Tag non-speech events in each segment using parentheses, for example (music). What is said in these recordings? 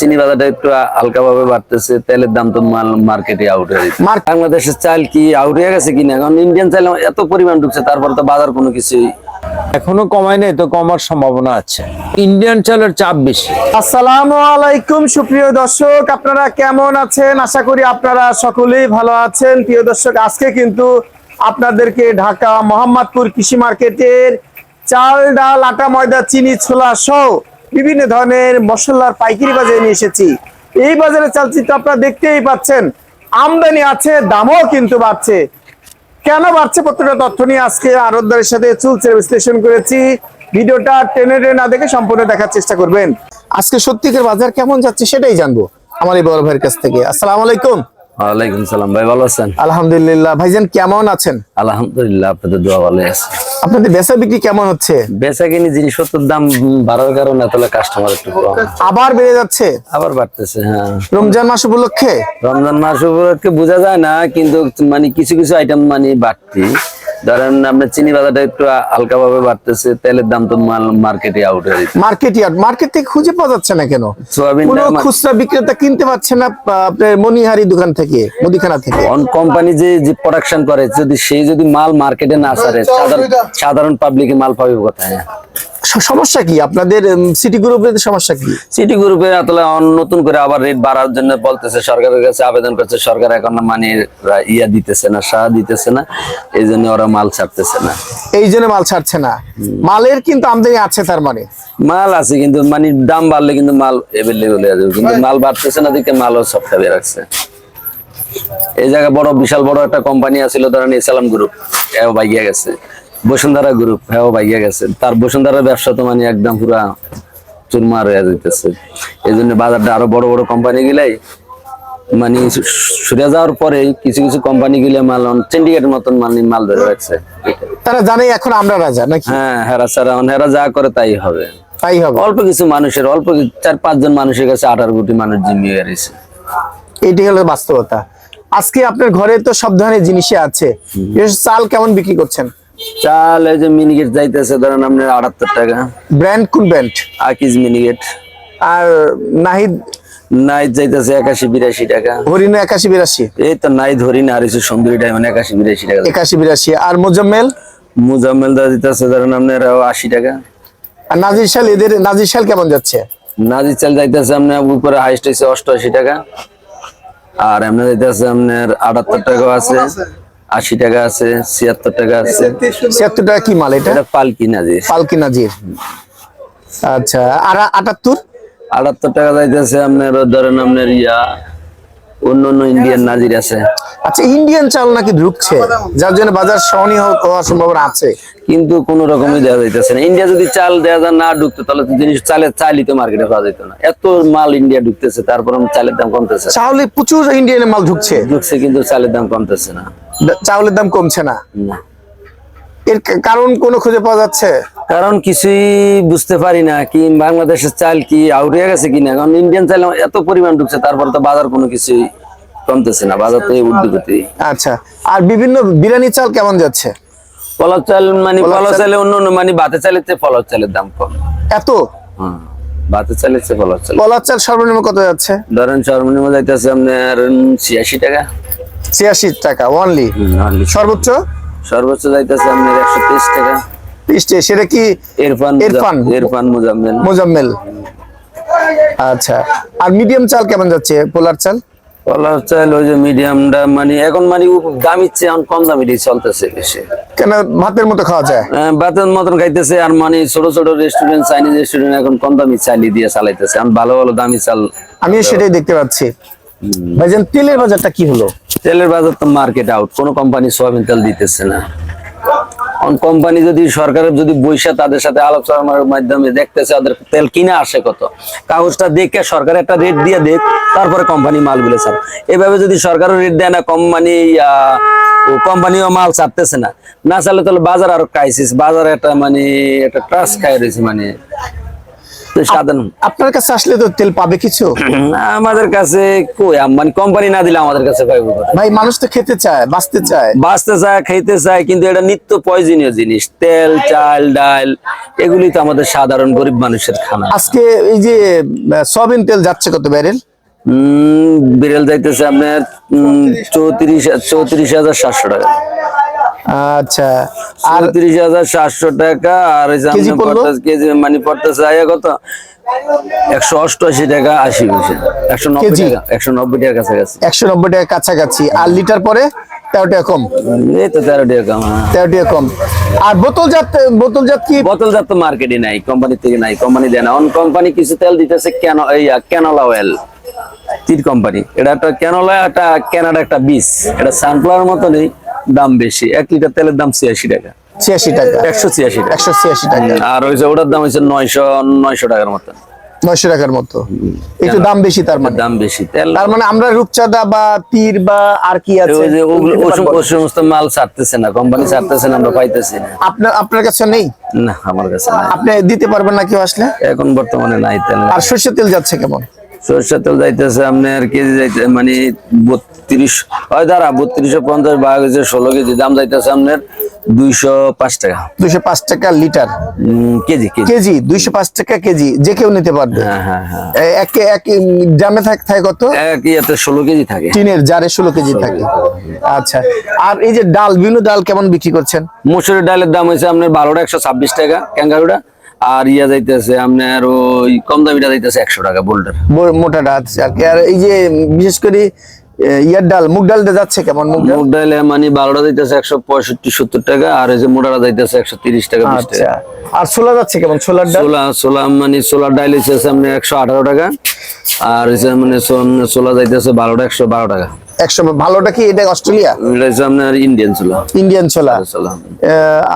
চিনি বাজারটা একটু হালকা ভাবে বাড়তেছে তেলের দাম তো মাল মার্কেটে আউট হয়ে গেছে। বাংলাদেশের চাল কি আউট হয়ে গেছে কিনা? কারণ ইন্ডিয়ান চাল এত পরিমাণ ঢুকছে তারপর তো বাজার কোনো কিছুই এখনও কমায় নাই তো কমার সম্ভাবনা আছে। ইন্ডিয়ান চালের চাপ বেশি। আসসালামু আলাইকুম সুপ্রিয় দর্শক আপনারা কেমন আছেন? আশা করি আপনারা সকলেই ভালো আছেন। প্রিয় দর্শক আজকে কিন্তু আপনাদেরকে ঢাকা মোহাম্মদপুর কৃষি মার্কেটের চাল ডাল আটা ময়দা চিনি ছোলা সহ বিভিন্ন ধরনের মশলার পাইকারি বাজারে নিয়ে এসেছি। এই বাজারে চালচিত্র আপনারা দেখতেই পাচ্ছেন। আমদানি আছে দামও কিন্তু বাড়ছে। কেন বাড়ছে প্রত্যেকটা তথ্য নিয়ে আজকে আরোদ্দারের সাথে চুলছে বিশ্লেষণ করেছি। ভিডিওটা টেনে টেনে না দেখে সম্পূর্ণ দেখার চেষ্টা করবেন। আজকে সত্যিকার বাজার কেমন যাচ্ছে সেটাই জানব আমার এই বড় ভাইয়ের কাছ থেকে। আসসালাম আলাইকুম। ওয়ালাইকুম সালাম ভাই ভালো আছেন? আলহামদুলিল্লাহ ভাইজান কেমন আছেন? আলহামদুলিল্লাহ আপনাদের দোয়া ভালো আছে। আপনাদের বেচা বিক্রি কেমন হচ্ছে? বেচা কিনি জিনিসপত্রের দাম বাড়ার কারণে তাহলে কাস্টমার একটু আবার বেড়ে যাচ্ছে? আবার বাড়তেছে হ্যাঁ। রমজান মাস উপলক্ষে? রমজান মাস উপলক্ষে বোঝা যায় না কিন্তু মানে কিছু কিছু আইটেম মানে বাড়তি। ধরেন আপনার চিনি বাজারটা একটু হালকা ভাবে বাড়তেছে তেলের দাম তো মার্কেটে আউট হয়ে গেছে মার্কেট ইয়ার্ড মার্কেট থেকে খুঁজে পাওয়া যাচ্ছে না কেন? খুচরা বিক্রেতা কিনতে পারছে না আপনার মনিহারি দোকান থেকে মুদিখানা থেকে। অন কোম্পানি যে যে প্রোডাকশন করে যদি সেই যদি মাল মার্কেটে না ছাড়ে সাধারণ সাধারণ পাবলিকে মাল পাবে কোথায়? সমস্যা কি? আপনাদের সিটি গ্রুপের সমস্যা কি? সিটি গ্রুপে আসলে নতুন করে আবার রেট বাড়ার জন্য বলতেছে সরকারের কাছে আবেদন করছে সরকার এখন মানে ইয়া দিতেছে না সাহা দিতেছে না। এই জন্য ওরা মাল ছাড়তেছে না। এই জন্য মাল ছাড়ছে না। মালের কিন্তু আমদানি আছে তার মানে? মাল আছে কিন্তু মানে দাম বাড়লে কিন্তু মাল এভেলেবল হয়ে যাবে। কিন্তু মাল বাড়তেছে না দেখে মালও সব খাবে রাখছে এই জায়গায় বড় বিশাল বড় একটা কোম্পানি আছিল ধরেন ইসলাম গ্রুপ হ্যাঁ বাইয়া গেছে। বসুন্ধরা গ্রুপ হ্যাঁ বাইয়া গেছে। তার বসুন্ধরার ব্যবসা তো মানে একদম পুরা চুরমার হয়ে যেতেছে এই জন্য বাজারটা আরও বড় বড় কোম্পানি গিলাই মানে সরে যাওয়ার পরে কিছু কিছু কোম্পানি গিলে মাল সিন্ডিকেটের মতন মানে মাল ধরে রাখছে। তারা জানে এখন আমরা রাজা নাকি? হ্যাঁ হেরা সারা হেরা যা করে তাই হবে। তাই হবে। অল্প কিছু মানুষের অল্প চার পাঁচজন মানুষের কাছে আঠারো কোটি মানুষ জিম্মিয়ে রয়েছে এটি হলো বাস্তবতা। আজকে আপনার ঘরে তো সব ধরনের জিনিসই আছে। চাল কেমন বিক্রি করছেন? চাল এই যে মিনিকেট যাইতেছে ধরেন আপনার আটাত্তর টাকা। ব্র্যান্ড কোন ব্র্যান্ড? আকিজ মিনিকেট আর নাহিদ নাইট যাইতেছে একাশি বিরাশি টাকা। হরিণ একাশি বিরাশি। এই তো নাই ধরি না আর কিছু সুন্দরী টাইম একাশি বিরাশি টাকা। একাশি বিরাশি। আর মোজাম্মেল? মুজাম্মেল দা দিতেছে ধরেন আপনার আশি টাকা। আর নাজির শাল এদের নাজির শাল কেমন যাচ্ছে? নাজির চাল যাইতেছে আপনার উপরে হাইস্ট হয়েছে অষ্টআশি টাকা। আর এমনি যাইতেছে আপনার আটাত্তর টাকাও আছে। আশি টাকা আছে ছিয়াত্তর টাকা আছে। ছিয়াত্তর টাকা কি মাল এটা? এটা পালকি নাজির। পালকি নাজির। আচ্ছা আর আটাত্তর? আটাত্তর টাকা যাইতেছে আপনার ধরেন আপনার ইয়া অন্য অন্য ইন্ডিয়ান নাজির আছে। আচ্ছা ইন্ডিয়ান চাল নাকি ঢুকছে? যার জন্য বাজার সহনীয় হওয়ার সম্ভাবনা আছে। কিন্তু কোন রকমই দেওয়া যাইতেছে না। ইন্ডিয়া যদি চাল দেওয়া যায় না ঢুকতো তাহলে তো জিনিস চালের চালই তো মার্কেটে পাওয়া যেত না। এত মাল ইন্ডিয়া ঢুকতেছে তারপর চালের দাম কমতেছে। চাউলে প্রচুর ইন্ডিয়ান মাল ঢুকছে। ঢুকছে কিন্তু চালের দাম কমতেছে না। চাউলের দাম কমছে না। না। এর কারণ কোনো খুঁজে পাওয়া যাচ্ছে? কারণ কিছুই বুঝতে পারি না কি বাংলাদেশের চাল কি আউট হয়ে গেছে কিনা? কারণ ইন্ডিয়ান চাল এত পরিমাণ ঢুকছে তারপর তো বাজার কোনো কিছুই কমতেছে না বাজার তো উদ্যোগতি। আচ্ছা আর বিভিন্ন বিরিয়ানি চাল কেমন যাচ্ছে? পলাশ চাল মানে পলাশ চালে অন্য অন্য মানে বাতে চালের চেয়ে পলাশ চালের দাম কম। এত? বাতে চালের চেয়ে পলাশ চাল। কলার চাল সর্বনিম্ন কত যাচ্ছে? ধরেন সর্বনিম্ন যাইতেছে আপনার ছিয়াশি টাকা। ছিয়াশি টাকা অনলি সর্বোচ্চ? সর্বোচ্চ যাইতেছে আপনার একশো তেইশ টাকা। সেটা কি? ইরফান ইরফান। ইরফান মুজাম্মেল। মোজাম্মেল। আচ্ছা আর মিডিয়াম চাল কেমন যাচ্ছে? পোলার চাল? পলাশ চাল ওই যে মিডিয়ামটা মানে এখন মানে দামির চেয়ে এখন কম দামি চলতেছে বেশি। কেন ভাতের মতো খাওয়া যায়? আহ, বাতের মতন খাইতেছে আর মানে ছোট ছোট রেস্টুরেন্ট চাইনিজ রেস্টুরেন্ট এখন কম দামি চালি দিয়ে চালাইতেছে। এখন ভালো ভালো দামি চাল আমিও সেটাই দেখতে পাচ্ছি। ভাইজান তেলের বাজারটা কি হলো? তেলের বাজার তো মার্কেট আউট কোনো কোম্পানি সোয়াবিন তেল দিতেছে না। কোম্পানি যদি সরকারের যদি বৈশা তাদের সাথে আলোচনার মাধ্যমে দেখতেছে ওদের তেল কিনে আসে কত, কাগজটা দেখে সরকার একটা রেট দিয়ে দেখ তারপরে কোম্পানি মালগুলো ছাড়। এভাবে যদি সরকারও রেট দেয় না কোম্পানি কোম্পানিও মাল ছাড়তেছে না। না চালে তাহলে বাজার আরও ক্রাইসিস বাজার একটা মানে একটা ট্রাস খাই রয়েছে মানে। তো সাধারণ। আপনার কাছে আসলে তো তেল পাবে কিছু? (clears throat) আমাদের কাছে কই মানে কোম্পানি না দিলে আমাদের কাছে পাইবো? ভাই মানুষ তো খেতে চায় বাঁচতে চায়। বাঁচতে চায় খাইতে চায় কিন্তু এটা নিত্য প্রয়োজনীয় জিনিস। তেল চাল ডাল এগুলি তো আমাদের সাধারণ গরিব মানুষের খানা। আজকে এই যে সয়াবিন তেল যাচ্ছে কত ব্যারেল? উম, বিড়াল যাইতেছে আপনার চৌত্রিশ চৌত্রিশ হাজার সাতশো টাকা। আচ্ছা। আর তিরিশ হাজার সাতশো টাকা আর কেজি মানে কত? একশো অষ্টআশি টাকা আশি পয়সা। একশো নব্বই টাকা একশো নব্বই টাকার কাছাকাছি। একশো নব্বই টাকা কাছাকাছি। আর লিটার পরে তেরো টাকা কম? এই তো তেরো টাকা কম হ্যাঁ। তেরো টাকা কম। আর বোতলজাত বোতলজাত কি? বোতলজাত তো মার্কেটে নাই কোম্পানি থেকে নাই কোম্পানি দেয় না। অন কোম্পানি কিছু তেল দিতেছে কেন এই ক্যানোলা অয়েল তীর কোম্পানি এটা একটা ক্যানোলা একটা ক্যানাডা একটা বীজ। এটা সানফ্লাওয়ার মতনই। দাম বেশি। এক লিটার তেলের দাম ছিয়াশি টাকা। ছিয়াশি টাকা। একশো ছিয়াশি একশো ছিয়াশি টাকা। আর ওই যে ওটার দাম হচ্ছে নয়শো নয়শো টাকার মতো। নয়শো টাকার মতো। একটু দাম বেশি তার মানে। দাম বেশি। তার মানে আমরা রূপচাঁদা বা তীর বা আর কি আছে সমস্ত মাল ছাড়তেছে না কোম্পানি ছাড়তেছে না আমরা পাইতেছি আপনার আপনার কাছে নেই? না আমার কাছে আপনি দিতে পারবেন না কেউ আসলে? এখন বর্তমানে নাই তেল। আর সর্ষের তেল যাচ্ছে কেমন? সরষের তেল যাইতেছে আপনার কেজি যাইতে মানে বত্রিশ হয় দাঁড়া বত্রিশশো পঞ্চাশ হয়েছে ষোলো কেজি দাম যাইতেছে আপনার দুইশো পাঁচ টাকা। দুইশো পাঁচ টাকা লিটার? KG KG. দুইশো পাঁচ টাকা কেজি যে কেউ নিতে পারবে। হ্যাঁ হ্যাঁ হ্যাঁ। এক এক জামে থাকে থাকে কত? এক ইয়াতে ষোলো কেজি থাকে। টিনের জারে ষোলো কেজি থাকে। আচ্ছা আর এই যে ডাল বিভিন্ন ডাল কেমন বিক্রি করছেন? মসুরের ডালের দাম হয়েছে আপনার বারোটা একশো ছাব্বিশ টাকা ক্যাঙ্গারুটা। আর ইয়া যাইতেছে আপনার ওই কম দামিটা যাইতেছে একশো টাকা বোল্ডার মোটাটা আছে আর এই যে বিশেষ করে ইয়ার ডাল মুগ ডালটা যাচ্ছে কেমন মুগ মুগ ডালে মানে বারোটা যাইতেছে একশো পঁয়ষট্টি সত্তর টাকা আর এই যে মোটাটা যাইতেছে একশো তিরিশ টাকা আচ্ছা। আর ছোলা যাচ্ছে কেমন? ছোলার ডাল? সোলা সোলা মানে সোলার ডাইল হচ্ছে আপনার একশো আঠারো টাকা আর হচ্ছে মানে সোলা যাইতেছে বারোটা একশো বারো টাকা। একশো ভালোটা কি এটা অস্ট্রেলিয়া? এটা হচ্ছে আপনার ইন্ডিয়ান সোলা ইন্ডিয়ান ছোলা।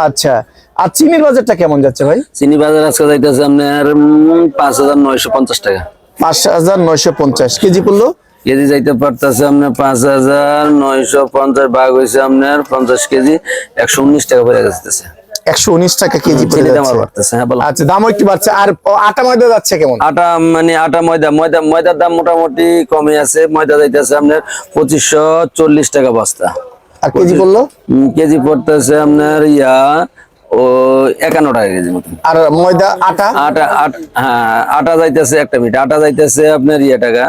আচ্ছা। আর চিনির বাজারটা কেমন যাচ্ছে ভাই? চিনি বাজার আজকে যাইতেছে আপনার পাঁচ হাজার নয়শো পঞ্চাশ টাকা। পাঁচ হাজার নয়শো পঞ্চাশ। কেজি পড়ল? কেজি যাইতে পারতেছে আপনার পাঁচ হাজার নয়শো পঞ্চাশ ভাগ হয়েছে আপনার পঞ্চাশ কেজি একশো উনিশ টাকা পড়ে একশো উনিশ টাকা কেজি যাচ্ছে। হ্যাঁ আচ্ছা দামও একটু বাড়ছে। আর আটা ময়দা যাচ্ছে কেমন? আটা মানে আটা ময়দা ময়দা ময়দার দাম মোটামুটি কমে আছে। ময়দা যাইতেছে আপনার পঁচিশশো চল্লিশ টাকা বস্তা। আর কেজি পড়ল? কেজি পড়তেছে আপনার ইয়া ও একান্ন টাকা কেজি মতন আর ময়দা আটা? আটা আট হ্যাঁ আটা যাইতেছে একটা মিনিট। আটা যাইতেছে আপনার ইয়ে টাকা।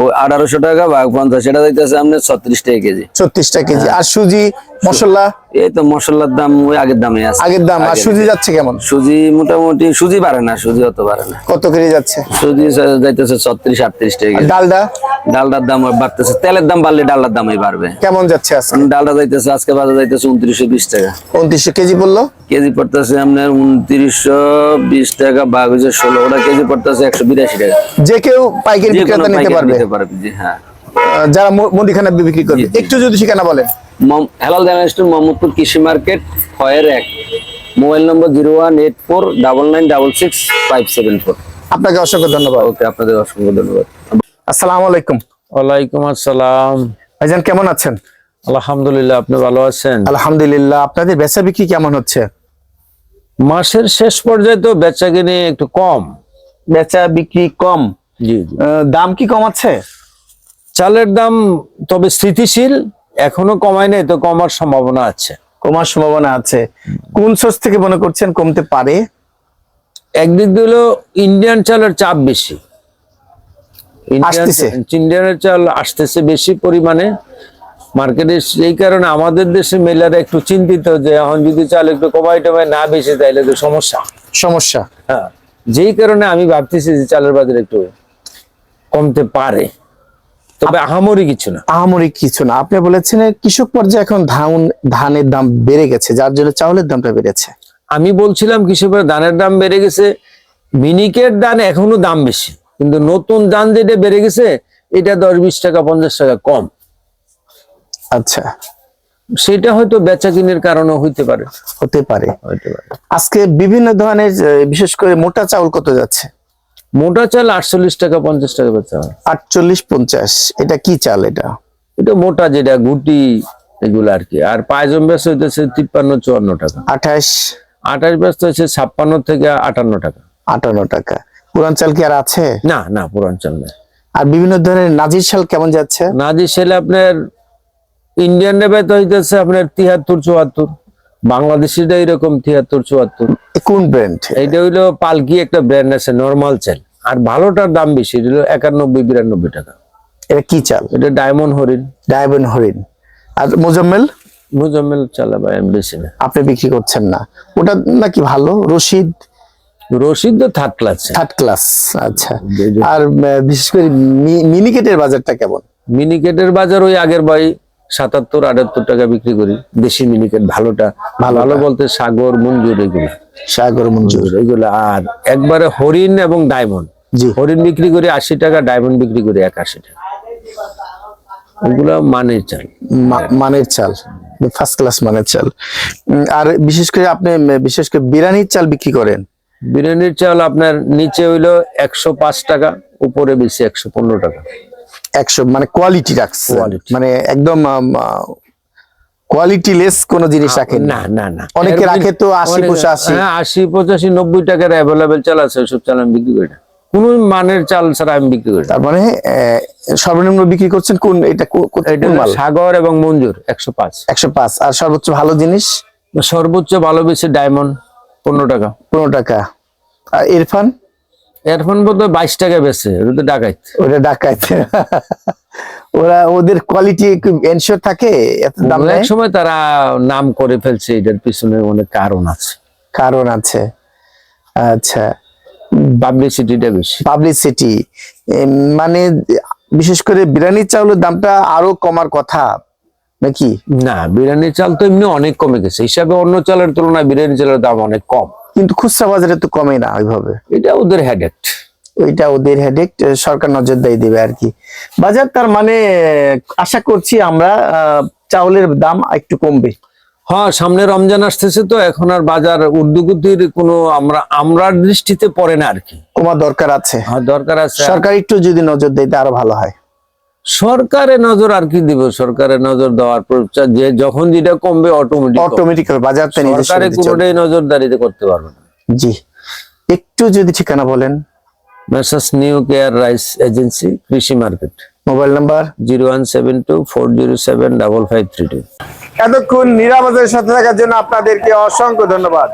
ও আঠারোশো টাকা বা পঞ্চাশ এটা যাইতেছে আপনার ছত্রিশ টাকা কেজি। ছত্রিশ টাকা কেজি আর সুজি? মশলা? এই তো মশলার দাম ওই আগের দামে আছে। আগের দাম আর সুজি যাচ্ছে কেমন? সুজি মোটামুটি সুজি বাড়ে না সুজি অত বাড়ে না। কত কেজি যাচ্ছে? সুজি যাইতেছে ছত্রিশ আটত্রিশ টাকা ডালডা? ডালটার দাম বাড়তেছে। তেলের দাম বাড়লে ডালটার দামই বাড়বে। কেমন যাচ্ছে আজকে? ডালটা যাইতেছে আজকে বাজার যাইতেছে উনত্রিশশো বিশ টাকা। উনত্রিশশো কেজি পড়ল? কেজি পড়তেছে আপনার উনত্রিশশো বিশ টাকা বাঘ হচ্ছে ষোলো। ওটা কেজি পড়তেছে একশো বিরাশি টাকা। যে কেউ পাইকারি বিক্রেতা নিতে পারবে। হ্যাঁ। যারা মুদিখানা বিক্রি করবে। একটু যদি ঠিকানা বলেন। মম- হেলাল জার্নালিস্ট মোহাম্মদপুর কৃষি মার্কেট ফয়ের এক। Mobile number zero one eight four double nine double six five seven four. আপনাকে অসংখ্য ধন্যবাদ। ওকে আপনাদের অসংখ্য ধন্যবাদ। আসসালামু আলাইকুম। ওয়ালাইকুম আসসালাম। ভাইজান কেমন আছেন? আলহামদুলিল্লাহ আপনি ভালো আছেন? আলহামদুলিল্লাহ আপনাদের বেচা বিক্রি কেমন হচ্ছে? মাসের শেষ পর্যায়ে তো বেচা কিনে একটু কম। বেচা বিক্রি কম। জি জি। দাম কি কমাচ্ছে? চালের দাম তবে স্থিতিশীল। এখনও কমায় নাই তো কমার সম্ভাবনা আছে। কমার সম্ভাবনা আছে। কোন সোর্স থেকে মনে করছেন কমতে পারে? একদিক দিয়ে হলো ইন্ডিয়ান চালের চাপ বেশি। ইন্ডিয়ান ইন্ডিয়ানের চাল আসতেছে বেশি পরিমাণে। মার্কেটে এই কারণে আমাদের দেশে মেলারা একটু চিন্তিত যে এখন যদি চাল একটু কমাই টমাই না বেশি তাইলে তো সমস্যা। সমস্যা। হ্যাঁ যেই কারণে আমি ভাবতেছি যে চালের বাজার একটু কমতে পারে। তবে আহামরি কিছু না। আহামরি কিছু না। আপনি বলেছেন কৃষক পর্যায়ে এখন ধান ধানের দাম বেড়ে গেছে যার জন্য চাউলের দামটা বেড়েছে। আমি বলছিলাম কৃষকের ধানের দাম বেড়ে গেছে মিনিকের দান এখনও দাম বেশি কিন্তু নতুন দান যেটা বেড়ে গেছে এটা দশ বিশ টাকা পঞ্চাশ টাকা কম। আচ্ছা। সেটা হয়তো বেচা কিনের কারণে হইতে পারে। হতে পারে। হইতে পারে। আজকে বিভিন্ন ধরনের বিশেষ করে মোটা চাউল কত যাচ্ছে? মোটা চাল আটচল্লিশ টাকা পঞ্চাশ টাকা বেচা হয় আটচল্লিশ পঞ্চাশ। এটা কি চাল এটা? এটা মোটা যেটা গুটি এগুলো আর কি। আর পায়জম ব্যস্ত হইতেছে তিপ্পান্ন চুয়ান্ন টাকা। আঠাশ? আঠাশ ব্যস্ত হচ্ছে ছাপ্পান্ন থেকে আটান্ন টাকা। আটান্ন টাকা। পুরান চাল কি আর আছে? না না পুরাঞ্চল না আর বিভিন্ন ধরনের নাজির শাল কেমন যাচ্ছে? নাজির সেলে আপনার ইন্ডিয়ান রেবে তো হইতেছে আপনার তিয়াত্তর চুয়াত্তর। বাংলাদেশিটা এরকম তিয়াত্তর চুয়াত্তর। কোন ব্র্যান্ড এইটা হইল পালকি একটা ব্র্যান্ড আছে নর্মাল চাল আর ভালোটার দাম বেশি এটা হলো একানব্বই বিরানব্বই টাকা। এটা কি চাল? এটা ডায়মন্ড হরিণ। ডায়মন্ড হরিণ। আর মোজাম্মেল? মুজাম্মেল চালা ভাই আমি বেশি না। আপনি বিক্রি করছেন না। ওটা নাকি ভালো? রশিদ? রশিদ তো থার্ড ক্লাস থার্ড ক্লাস আচ্ছা। আর বিশেষ করে মিনিকেটের বাজারটা কেমন? মিনিকেটের বাজার ওই আগের বাই সাতাত্তর আটাত্তর টাকা বিক্রি করি। দেশি মিনিকেট ভালোটা। ভালো বলতে সাগর মঞ্জুর এগুলো। সাগর মঞ্জুর। এগুলো। আর একবারে হরিণ এবং ডায়মন্ড জি। হরিণ বিক্রি করি আশি টাকা ডায়মন্ড বিক্রি করি একাশি টাকা। ওগুলো মানের চাল। মানের চাল। ফার্স্ট ক্লাস মানের চাল। আর বিশেষ করে আপনি বিশেষ করে বিরিয়ানির চাল বিক্রি করেন? বিরিয়ানির চাল আপনার নিচে হইল একশো পাঁচ টাকা উপরে বেশি একশো পনেরো টাকা। একশো মানে কোয়ালিটি রাখছে। মানে একদম কোয়ালিটি লেস কোন জিনিস রাখেন না না না। অনেকে রাখে তো 80, অনেকে- 85 হ্যাঁ আশি পঁচাশি নব্বই টাকার অ্যাভেলেবেল চাল আছে ওইসব চাল আমি বিক্রি করি না। কোন মানের চাল ছাড়া আমি বিক্রি করি তার মানে সর্বনিম্ন বিক্রি করছেন কোন এটা সাগর এবং মঞ্জুর একশো পাঁচ। একশো পাঁচ। আর সর্বোচ্চ ভালো জিনিস? সর্বোচ্চ ভালো বেশি ডায়মন্ড পনেরো টাকা। পনেরো টাকা। আর ইরফান? এরফোন বোধ বাইশ টাকা বেছে ওটা ডাকাইত। ওটা ডাকাত ওরা ওদের কোয়ালিটি এনশিওর থাকে এত দাম অনেক সময় তারা নাম করে ফেলছে এটার পিছনে অনেক কারণ আছে। কারণ আছে। আচ্ছা। পাবলিসিটিটা বেশি। পাবলিসিটি মানে বিশেষ করে বিরিয়ানির চাউলের দামটা আরও কমার কথা নাকি? না বিরিয়ানির চাল তো এমনি অনেক কমে গেছে। হিসাবে অন্য চালের তুলনায় বিরিয়ানি চালের দাম অনেক কম। কিন্তু খুচরা বাজারে তো কমে না ওইভাবে। এটা ওদের হেডেক্ট ওইটা ওদের হেডেক সরকার নজরদারি দেবে আর কি। বাজার তার মানে আশা করছি আমরা আহ, চাউলের দাম একটু কমবে। হ্যাঁ সামনে রমজান আসতেছে তো এখন আর বাজার উর্দুগতির কোনো আমরা আমরার দৃষ্টিতে পড়ে না আর কি। কমা দরকার আছে। হ্যাঁ দরকার আছে। সরকার একটু যদি নজর দেয় তা আরও ভালো হয়। সরকারে নজর আর কি দিব? সরকারে নজর দেওয়ার পর চা- যে যখন যেটা কমবে অটোমেটিক অটোমেটিক বাজারটা নিজস্ব সরকারে কোনোটাই নজরদারিতে করতে পারবে না। জি। একটু যদি ঠিকানা বলেন। Messrs new care rice agency কৃষি market. Mobile number? Zero one seven two four zero seven double five three two. এতক্ষণ নিরাপদের সাথে থাকার জন্য আপনাদেরকে অসংখ্য ধন্যবাদ।